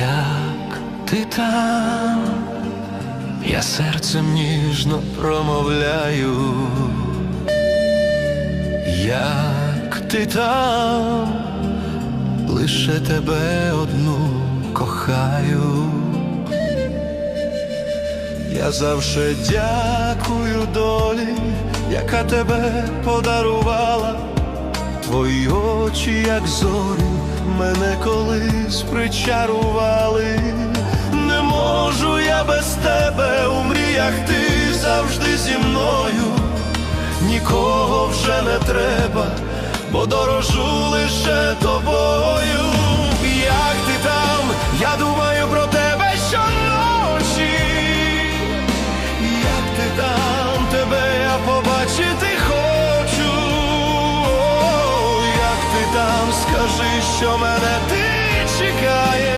Як ти там, я серцем ніжно промовляю, як ти там, лише тебе одну кохаю. Я завше дякую долі, яка тебе подарувала. Твої очі, як зорі, мене колись причарували. Не можу я без тебе у мріях, ти завжди зі мною. Нікого вже не треба, бо дорожу лише тобою. Як ти там, я думаю про тебе щоночі. Як ти там, тебе я побачити хочу. Як ти